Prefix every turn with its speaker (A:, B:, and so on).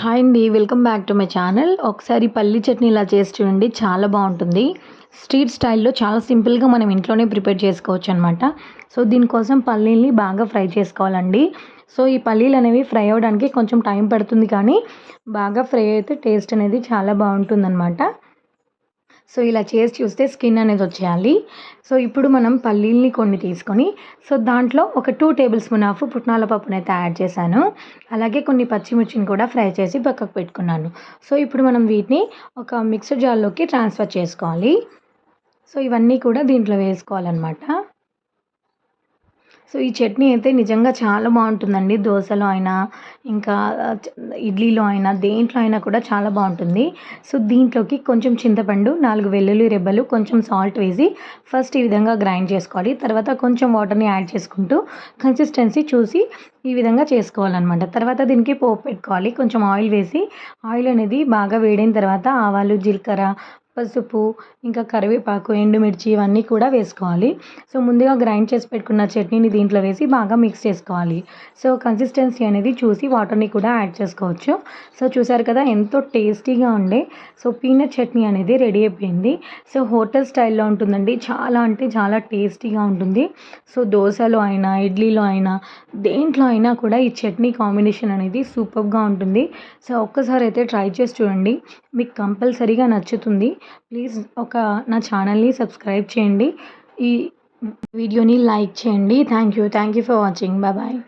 A: Hi అండి welcome back to my channel ఒకసారి పల్లి చట్నీ ఇలా చేసి చూడండి చాలా బాగుంటుంది. స్ట్రీట్ స్టైల్లో చాలా సింపుల్గా మనం ఇంట్లోనే ప్రిపేర్ చేసుకోవచ్చు అనమాట సో దీనికోసం పల్లీల్ని బాగా ఫ్రై చేసుకోవాలండి. సో ఈ పల్లీలు అనేవి ఫ్రై అవ్వడానికి కొంచెం టైం పడుతుంది కానీ బాగా ఫ్రై అయితే టేస్ట్ అనేది చాలా బాగుంటుందన్నమాట. సో ఇలా చేసి చూస్తే స్కిన్ అనేది వచ్చేయాలి. సో ఇప్పుడు మనం పల్లీల్ని కొన్ని తీసుకొని సో దాంట్లో ఒక టూ టేబుల్ స్పూన్ ఆఫ్ పుట్నాల పప్పునైతే అయితే యాడ్ చేశాను. అలాగే కొన్ని పచ్చిమిర్చిని కూడా ఫ్రై చేసి పక్కకు పెట్టుకున్నాను. సో ఇప్పుడు మనం వీటిని ఒక మిక్సర్ జార్లోకి ట్రాన్స్ఫర్ చేసుకోవాలి. సో ఇవన్నీ కూడా దీంట్లో వేసుకోవాలన్నమాట. సో ఈ చట్నీ అయితే నిజంగా చాలా బాగుంటుందండి. దోశలో అయినా ఇంకా ఇడ్లీలో అయినా దేంట్లో అయినా కూడా చాలా బాగుంటుంది. సో దీంట్లోకి కొంచెం చింతపండు నాలుగు వెల్లుల్లి రెబ్బలు కొంచెం సాల్ట్ వేసి ఫస్ట్ ఈ విధంగా గ్రైండ్ చేసుకోవాలి. తర్వాత కొంచెం వాటర్ని యాడ్ చేసుకుంటూ కన్సిస్టెన్సీ చూసి ఈ విధంగా చేసుకోవాలన్నమాట. తర్వాత దీనికి పోపు పెట్టుకోవాలి. కొంచెం ఆయిల్ వేసి ఆయిల్ అనేది బాగా వేడైన తర్వాత ఆవాలు జీలకర్ర పసుపు ఇంకా కరివేపాకు ఎండుమిర్చి ఇవన్నీ కూడా వేసుకోవాలి. సో ముందుగా గ్రైండ్ చేసి పెట్టుకున్న చట్నీని దీంట్లో వేసి బాగా మిక్స్ చేసుకోవాలి. సో కన్సిస్టెన్సీ అనేది చూసి వాటర్ని కూడా యాడ్ చేసుకోవచ్చు. సో చూసారు కదా ఎంతో టేస్టీగా ఉండే. సో పీనట్ చట్నీ అనేది రెడీ అయిపోయింది. సో హోటల్ స్టైల్లో ఉంటుందండి. చాలా అంటే చాలా టేస్టీగా ఉంటుంది. సో దోశలో అయినా ఇడ్లీలో అయినా దేంట్లో అయినా కూడా ఈ చట్నీ కాంబినేషన్ అనేది సూపర్గా ఉంటుంది. సో ఒక్కసారి అయితే ట్రై చేసి చూడండి. మీకు కంపల్సరీగా నచ్చుతుంది. ప్లీజ్ ఒక నా ఛానల్ని సబ్స్క్రైబ్ చేయండి. ఈ వీడియోని లైక్ చేయండి. Thank you. Thank you for watching. Bye bye.